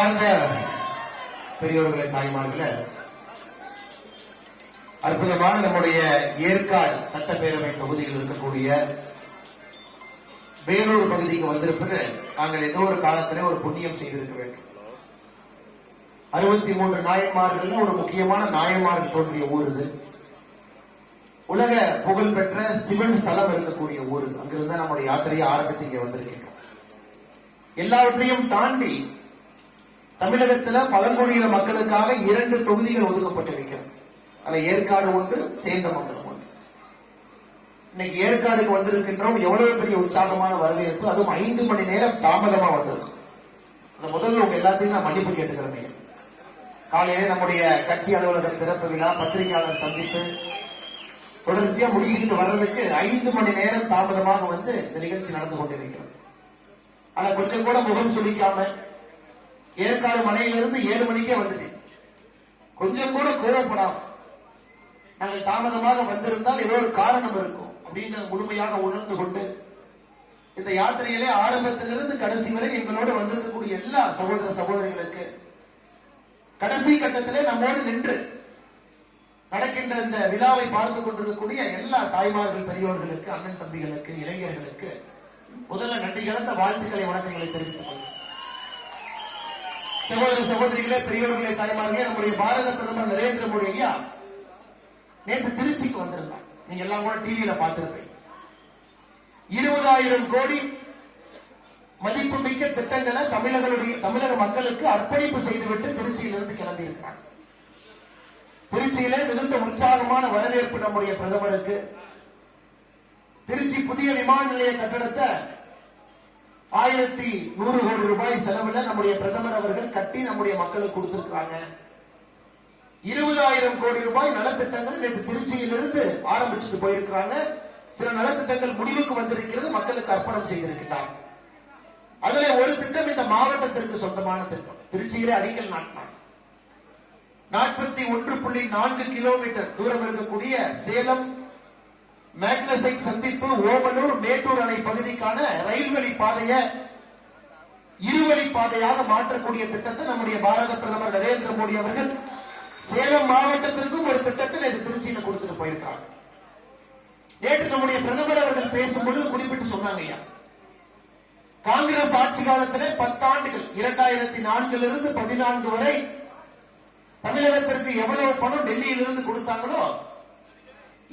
அன்பார்ந்த பெரியோர்களே தாய்மார்களே அற்புதமான நம்முடைய ஏற்காடு சட்டப்பேரவை தொகுதியில் இருக்கக்கூடிய வேலூர் பகுதிக்கு வந்திருப்பது நாங்கள் ஏதோ ஒரு காலத்திலே ஒரு புண்ணியம் செய்திருக்க வேண்டும். அறுபத்தி மூன்று நாயன்மார்கள் ஒரு முக்கியமான நாயன்மார்கள் தோன்றிய ஊர் இது. உலக புகழ்பெற்ற சிவன் ஸ்தலம் இருக்கக்கூடிய ஊர் அங்கிருந்து நம்முடைய யாத்திரையை ஆரம்பித்து இங்கே வந்திருக்கின்றோம். எல்லாவற்றையும் தாண்டி தமிழகத்துல பழங்குடியின மக்களுக்காக இரண்டு தொகுதிகள் ஒதுக்கப்பட்டிருக்கிறது. அதுல ஏற்காடு ஒன்று சேந்தமங்கலம் ஒன்று. இன்னைக்கு ஏற்காடுக்கு வந்திருக்கின்றோம். எவ்வளவு பெரிய உற்சாகமான வரவேற்பு. அதுவும் ஐந்து மணி நேரம் தாமதமா வந்திருக்கும் அந்த முதல்ல உங்க எல்லாத்தையும் நான் மன்னிப்பு கேட்டுக்கிறேன் காலையிலே நம்முடைய கட்சி அலுவலக திறப்பு விழா பத்திரிகையாளர் சந்திப்பு தொடர்ச்சியா முடிகிட்டு வர்றதுக்கு ஐந்து மணி நேரம் தாமதமாக வந்து இந்த நிகழ்ச்சி நடந்து கொண்டிருக்கிறது. ஆனா கொஞ்சம் கூட முகம் சுழிக்காம ஏற்காடு மலையிலிருந்து ஏழு மணிக்கே வந்துட்டேன். கொஞ்சம் கூட கோவப்படாம. நாங்கள் தாமதமாக வந்திருந்தால் ஏதோ ஒரு காரணம் இருக்கும் அப்படின்னு முழுமையாக உணர்ந்து கொண்டு இந்த யாத்திரையிலே ஆரம்பத்திலிருந்து கடைசி வரை எங்களோடு வந்திருக்கக்கூடிய எல்லா சகோதர சகோதரிகளுக்கு கடைசி கட்டத்திலே நம்மோடு நின்று நடக்கின்ற இந்த விழாவை பார்த்து கொண்டிருக்கக்கூடிய எல்லா தாய்மார்கள் பெரியோர்களுக்கு அண்ணன் தம்பிகளுக்கு இளைஞர்களுக்கு முதல்ல நன்றி கலந்த வாழ்த்துக்களை வணக்கங்களை தெரிவித்துக் கொள்கிறேன். சகோதர சகோதரிகளே பெரியவர்களே தாய்மார்களே நம்முடைய பாரத பிரதமர் நரேந்திர மோடி ஐயா நேற்று திருச்சிக்கு வந்திருந்தார். நீங்க எல்லாம் கூட டிவியில பார்த்திருப்பீங்க. இருபதாயிரம் கோடி மதிப்புமிக்க திட்டங்களை தமிழர்களுடைய தமிழக மக்களுக்கு அர்ப்பணிப்பு செய்துவிட்டு திருச்சியிலிருந்து கிளம்பி இருக்கிறார் திருச்சியிலே மிகுந்த உற்சாகமான வரவேற்பு நம்முடைய பிரதமருக்கு. திருச்சி புதிய விமான நிலைய கட்டடத்தை ஆயிரத்தி நூறு கோடி ரூபாய் செலவுல நம்முடைய பிரதமர் அவர்கள் கட்டி நம்முடைய மக்களுக்கு கொடுத்திருக்கிறாங்க. இருபதாயிரம் கோடி ரூபாய் நலத்திட்டங்கள் நேற்று திருச்சியிலிருந்து ஆரம்பிச்சுட்டு போயிருக்கிறாங்க. சில நலத்திட்டங்கள் முடிவுக்கு வந்திருக்கிறது மக்களுக்கு அர்ப்பணம் செய்திருக்கிறார் அதுல ஒரு திட்டம் இந்த மாவட்டத்திற்கு சொந்தமான திட்டம். திருச்சியிலே அடிக்கல் நாட்டினார். நாற்பத்தி ஒன்று புள்ளி நான்கு கிலோமீட்டர் தூரம் இருக்கக்கூடிய சேலம் மேக்னசைட் சந்திப்பு ஓமலூர் மேட்டூர் அணை பகுதிக்கான ரயில்வழி பாதையை இருவழி பாதையாக மாற்றக்கூடிய திட்டத்தை நம்முடைய பாரத பிரதமர் நரேந்திர மோடி அவர்கள் சேலம் மாவட்டத்திற்கும் ஒரு திட்டத்தை நேற்று திருச்சியில கொடுத்துட்டு போயிருக்காங்க. நேற்று நம்முடைய பிரதமர் அவர்கள் பேசும்பொழுது குறிப்பிட்டு சொன்னாங்க ஐயா. காங்கிரஸ் ஆட்சி காலத்திலே பத்தாண்டுகள் இரண்டாயிரத்தி நான்கிலிருந்து பதினான்கு வரை தமிழகத்திற்கு எவ்வளவு பணம் டெல்லியிலிருந்து கொடுத்தாங்களோ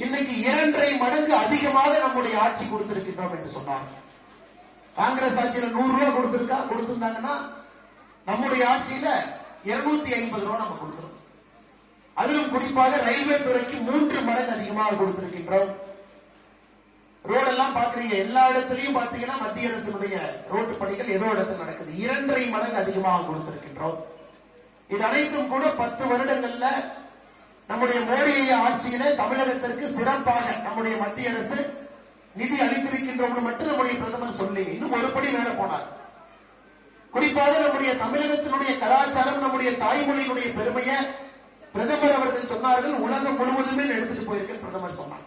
இன்னைக்கு இரண்டரை மடங்கு அதிகமாக நம்முடைய ஆட்சி கொடுத்திருக்கின்றோம் என்று சொன்னாங்க காங்கிரஸ் ஆட்சியில நூறு ரூபாய் கொடுத்திருக்கா கொடுத்திருந்தாங்கன்னா நம்முடைய ஆட்சியில இருநூத்தி ஐம்பது ரூபாய் நம்ம கொடுத்திருக்கோம். அதிலும் குறிப்பாக ரயில்வே துறைக்கு மூன்று மடங்கு அதிகமாக கொடுத்திருக்கின்றோம். ரோடெல்லாம் பாக்குறீங்க எல்லா இடத்துலயும் பாத்தீங்கன்னா மத்திய அரசினுடைய ரோட்டு பணிகள் ஏதோ இடத்துல நடக்குது. இரண்டரை மடங்கு அதிகமாக கொடுத்திருக்கின்றோம். இது அனைத்தும் கூட பத்து வருடங்கள்ல நம்முடைய மோடி ஆட்சியிலே தமிழகத்திற்கு சிறப்பாக நம்முடைய மத்திய அரசு நிதி அளித்திருக்கின்றவர்கள் மட்டும் நம்முடைய பிரதமர் சொல்லி இன்னும் ஒரு படி மேல போனார். குறிப்பாக நம்முடைய தமிழகத்தினுடைய கலாச்சாரம் நம்முடைய தாய்மொழியினுடைய பெருமையை பிரதமர் அவர்கள் சொன்னார்கள். உலகம் முழுவதுமே எடுத்துட்டு போயிருக்க பிரதமர் சொன்னார்.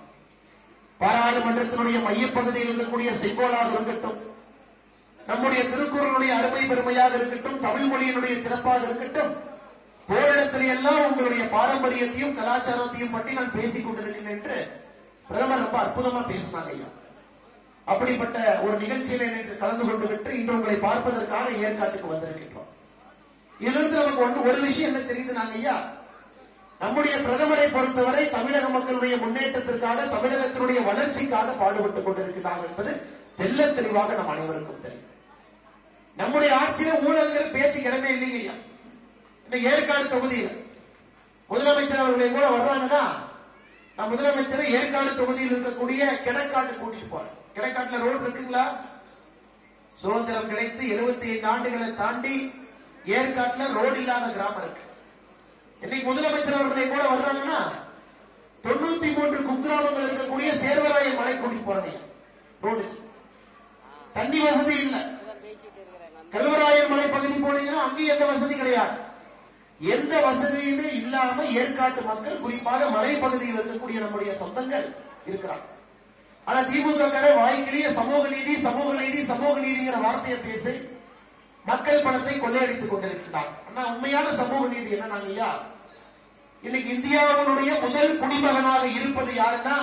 பாராளுமன்றத்தினுடைய மையப்பகுதியில் இருக்கக்கூடிய செங்கோலாக இருக்கட்டும் நம்முடைய திருக்குறளுடைய அருமை பெருமையாக இருக்கட்டும் தமிழ் மொழியினுடைய சிறப்பாக இருக்கட்டும் போரிடத்தில் எல்லாம் உங்களுடைய பாரம்பரியத்தையும் கலாச்சாரத்தையும் பற்றி நான் பேசிக் கொண்டிருக்கிறேன் என்று பிரதமர் ரொம்ப அற்புதமா பேசினாங்க ஐயா. அப்படிப்பட்ட ஒரு நிகழ்ச்சியில நேற்று கலந்து கொண்டு விட்டு இன்று உங்களை பார்ப்பதற்காக ஏற்காட்டுக்கு வந்திருக்கின்றோம். இதிலிருந்து நமக்கு ஒன்று ஒரு விஷயம் என்ன தெரியுது நாங்க ஐயா? நம்முடைய பிரதமரை பொறுத்தவரை தமிழக மக்களுடைய முன்னேற்றத்திற்காக தமிழகத்தினுடைய வளர்ச்சிக்காக பாடுபட்டுக் கொண்டிருக்கிறார் என்பது தெல்ல தெளிவாக நம் அனைவருக்கும் தெரியும். நம்முடைய ஆட்சியில ஊழல்கள் பேச்சு கிடமே இல்லைங்க ஐயா. இந்த ஏற்காடு தொகுதியில் முதலமைச்சர் அவர்களை கூட வர்றாங்கன்னா நான் முதலமைச்சரை ஏற்காடு தொகுதியில் இருக்கக்கூடிய கிடக்காட்டு கூட்டிட்டு போறேன் கிடக்காட்டுல ரோடு இருக்குங்களா? சுதந்திரம் கிடைத்து 75 ஐந்து ஆண்டுகளை தாண்டி ஏற்காட்டுல ரோடு இல்லாத கிராமம் இருக்கு. இன்னைக்கு முதலமைச்சர் அவர்களை கூட வர்றாங்கன்னா தொண்ணூத்தி மூன்று குக்கிராமங்கள் இருக்கக்கூடிய சேர்வராய மலை கூட்டிட்டு போறீங்க ரோடு. தண்ணி வசதி இல்லை. கல்வராயன் மலை பகுதி போனீங்கன்னா அங்கேயும் எந்த வசதி கிடையாது. எந்த வசதியுமே இல்லாம ஏற்காட்டு மக்கள் குறிப்பாக மலைப்பகுதியில் இருக்கக்கூடிய நம்முடைய சொந்தங்கள் இருக்கிறாங்க. ஆனா திமுக வாய்க்கிலேயே சமூக நீதி சமூக நீதி சமூக நீதிங்கிற வார்த்தையை பேசி மக்கள் பணத்தை கொள்ளையடித்துக் கொண்டிருக்கிறார் ஆனா உண்மையான சமூக நீதி என்ன ஐயா இன்னைக்கு இந்தியாவினுடைய முதல் குடிமகனாக இருப்பது யாருன்னா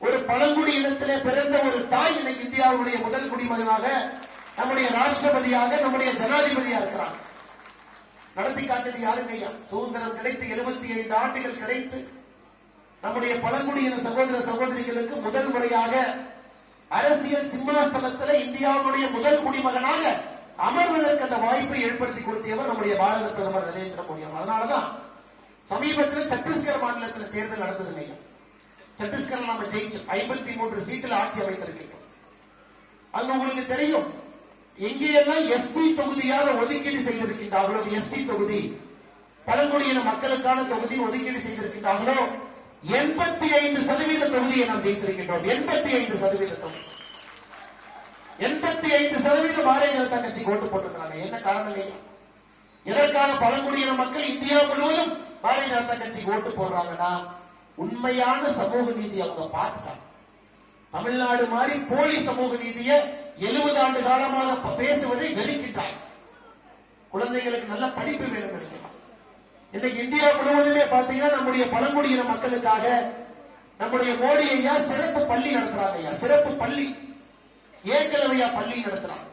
ஒரு பழங்குடி இனத்திலே பிறந்த ஒரு தாய் இன்னைக்கு இந்தியாவுடைய முதல் குடிமகனாக நம்முடைய ராஷ்டிரபதியாக நம்முடைய ஜனாதிபதியா இருக்கிறான் நடத்தி காட்டியது யாருங்க ஐயா? சுதந்திரம் கிடைத்து எழுபத்தி ஐந்து ஆண்டுகள் கிடைத்து நம்முடைய பழங்குடியின சகோதர சகோதரிகளுக்கு முதல் முறையாக அரசியல் சிம்மாசனத்தில் இந்தியாவுடைய முதல் குடிமகனாக அமர்வதற்கு அந்த வாய்ப்பை ஏற்படுத்தி கொடுத்தியவர் நம்முடைய பாரத பிரதமர் நரேந்திர மோடி அவர் அதனாலதான் சமீபத்தில் சத்தீஸ்கர் மாநிலத்தில் தேர்தல் நடந்தது ஐயா. சத்தீஸ்கர் நாம ஜெயிச்சோம். ஐம்பத்தி மூன்று சீட்டில் ஆட்சி அமைத்திருக்கின்றோம் அங்க உங்களுக்கு தெரியும். எங்கேயெல்லாம் எஸ்பி தொகுதியாக ஒதுக்கீடு செய்திருக்கின்றார்களோ எஸ்டி தொகுதி பழங்குடியின மக்களுக்கான தொகுதி ஒதுக்கீடு செய்திருக்கின்றார்களோ எண்பத்தி ஐந்து சதவீத தொகுதியை நாம் ஜெயித்திருக்கின்றோம். எண்பத்தி ஐந்து சதவீத தொகுதி. எண்பத்தி ஐந்து சதவீத பாரதிய ஜனதா கட்சிக்கு ஓட்டு போட்டிருக்கிறாங்க. என்ன காரணம் எதற்காக பழங்குடியின மக்கள் இந்தியா முழுவதும் பாரதிய ஜனதா கட்சிக்கு ஓட்டு போடுறாங்கன்னா உண்மையான சமூக நீதி அவங்க பார்த்துட்டாங்க. தமிழ்நாடு மாதிரி போலி சமூக நீதியை எழுபது ஆண்டு காலமாக பேசுவதை வெறுக்கின்றார் குழந்தைகளுக்கு நல்ல படிப்பு வேணும் இன்னைக்கு இந்தியா முழுவதுமே பாத்தீங்கன்னா நம்முடைய பழங்குடியின மக்களுக்காக நம்முடைய மோடி ஐயா சிறப்பு பள்ளி நடத்துறாங்க ஐயா சிறப்பு பள்ளி. ஏகலவையா பள்ளி நடத்துறாங்க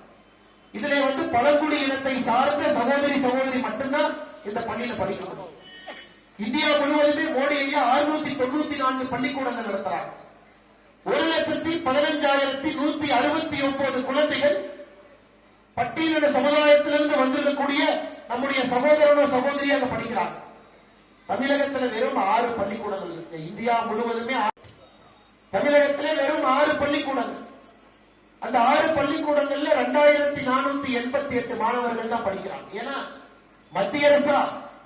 இதுல வந்து பழங்குடி இனத்தை சார்ந்த சகோதரி சகோதரி மட்டும்தான் இந்த பள்ளியில படிக்கணும். இந்தியா முழுவதுமே மோடி ஐயா அறுநூத்தி தொண்ணூத்தி நான்கு பள்ளிக்கூடங்கள் நடத்துறாங்க. லட்சத்தி பதினஞ்சாயிரத்தி நூத்தி அறுபத்தி ஒன்பது குழந்தைகள் பட்டியலின சமுதாயத்திலிருந்து வந்திருக்கக்கூடிய நம்முடைய சகோதரனோ சகோதரியாக படிக்கிறாங்க தமிழகத்துல வெறும் ஆறு பள்ளிக்கூடங்கள் இருக்கு. இந்தியா முழுவதுமே ஆறு. தமிழகத்திலே வெறும் ஆறு பள்ளிக்கூடங்கள். அந்த ஆறு பள்ளிக்கூடங்கள்ல ரெண்டாயிரத்தி நானூத்தி எண்பத்தி எட்டு மாணவர்கள் தான் படிக்கிறாங்க. ஏன்னா மத்திய அரசா?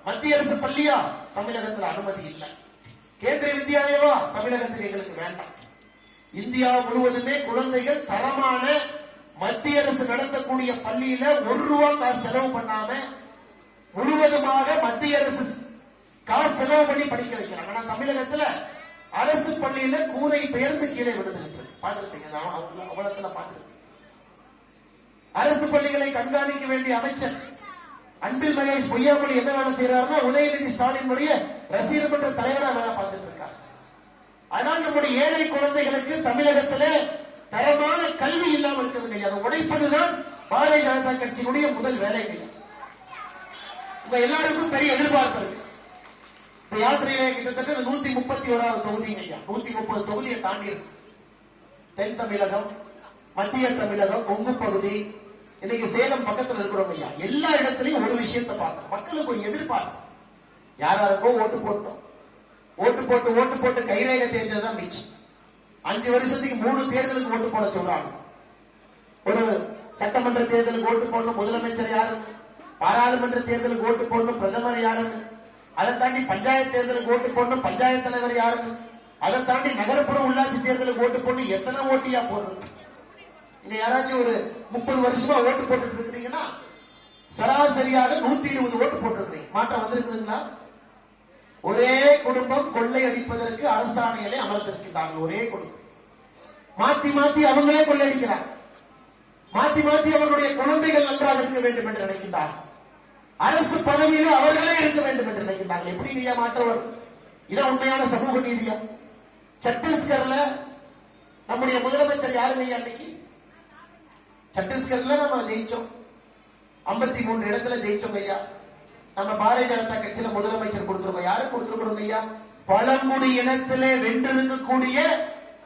மத்திய அரசு பள்ளியா? தமிழகத்தில் அனுமதி இல்லை. கேந்திரிய வித்யாலயவா? தமிழகத்தில் எங்களுக்கு வேண்டாம். இந்தியா முழுவதுமே குழந்தைகள் தரமான மத்திய அரசு நடத்தக்கூடிய பள்ளியில ஒரு ரூபா காசு செலவு பண்ணாம முழுவதுமாக மத்திய அரசு காசு செலவு பண்ணி படிக்க வைக்கிறாங்க. ஆனா தமிழகத்துல அரசு பள்ளியில கூரை பெயர்ந்து கீழே விழுந்து பார்த்திருப்பீங்க. அவலத்துல பார்த்திருப்பீங்க. அரசு பள்ளிகளை கண்காணிக்க வேண்டிய அமைச்சர் அன்பில் மகேஷ் பொய்யாமொழி என்ன வேலை செய்யறாருன்னா உதயநிதி ஸ்டாலினுடைய ரசிகர் மன்ற தலைவராக வேலை பார்த்துட்டு இருக்காரு. அதனால் நம்முடைய ஏழை குழந்தைகளுக்கு தமிழகத்திலே தரமான கல்வி இல்லாமல் இருக்குதுங்க அதை உடைப்பதுதான் பாரதிய ஜனதா கட்சியினுடைய முதல் வேலை உங்க எல்லாருக்கும் பெரிய எதிர்பார்ப்பு இருக்கு. இந்த யாத்திரையிலே கிட்டத்தட்ட நூத்தி முப்பத்தி ஓராவது தொகுதி ஐயா. நூத்தி முப்பது தொகுதியை தாண்டி இருக்கு. தென் தமிழகம் மத்திய தமிழகம் கொங்கு பகுதி இன்னைக்கு சேலம் பக்கத்தில் இருக்கிறவங்க ஐயா. எல்லா இடத்துலயும் ஒரு விஷயத்தை பார்க்கணும். மக்களுக்கு ஒரு எதிர்பார்ப்பு. யாராருக்கோ ஓட்டு போட்டோம். ஓட்டு போட்டு ஓட்டு போட்டு கைரேகை தேர்ந்ததுதான் மிச்சம் அஞ்சு வருஷத்துக்கு மூணு தேர்தலுக்கு ஓட்டு போட சொல்றாங்க. ஒரு சட்டமன்ற தேர்தலுக்கு ஓட்டு போடணும் முதலமைச்சர் யாருன்னு பாராளுமன்ற தேர்தலுக்கு ஓட்டு போடணும் பிரதமர் யாருன்னு? அதை தாண்டி பஞ்சாயத்து தேர்தலுக்கு ஓட்டு போடணும் பஞ்சாயத்து தலைவர் யாருன்னு? அதை தாண்டி நகர்ப்புற உள்ளாட்சி தேர்தலுக்கு ஓட்டு போடணும் எத்தனை ஓட்டியா போடுறது இங்க யாராச்சும் ஒரு முப்பது வருஷமா ஓட்டு போட்டு இருக்கிறீங்கன்னா சராசரியாக நூத்தி இருபது ஓட்டு போட்டிருக்கிறீங்க. மாற்றம் வந்திருக்குதுங்களா? ஒரே குடும்பம் கொள்ளை அடிப்பதற்கு அரசாணைகளை அமர்த்திருக்கிறாங்க ஒரே குடும்பம். மாத்தி மாத்தி அவங்களே கொள்ளையடிக்கிறார் மாத்தி மாத்தி அவர்களுடைய குழந்தைகள் நன்றாக இருக்க வேண்டும் என்று நினைக்கின்றார். அரசு பதவியில அவர்களே இருக்க வேண்டும் என்று நினைக்கின்றார்கள். எப்படி நீயா மாற்றவர்? இதான் உண்மையான சமூக நீதியா? சத்தீஸ்கர்ல நம்முடைய முதலமைச்சர் யாரு ஐயா அன்னைக்கு? சத்தீஸ்கர்ல நம்ம ஜெயிச்சோம். ஐம்பத்தி மூன்று இடத்துல ஜெயிச்சோம் ஐயா. நம்ம பாரதிய ஜனதா கட்சியில முதலமைச்சர் கொடுத்திருக்கோம். யாரு கொடுத்திருக்கிறோம் ஐயா? பழங்குடி இனத்திலே வென்றிருக்கக்கூடிய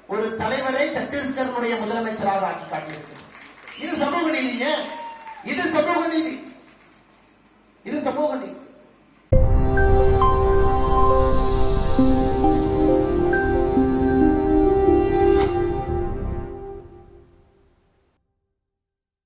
ஒரு தலைவரை சத்தீஸ்கருடைய முதலமைச்சராக ஆக்கி காட்டியிருக்கு இது சமூக நீதிங்க இது சமூக நீதி. இது சமூக நீதி.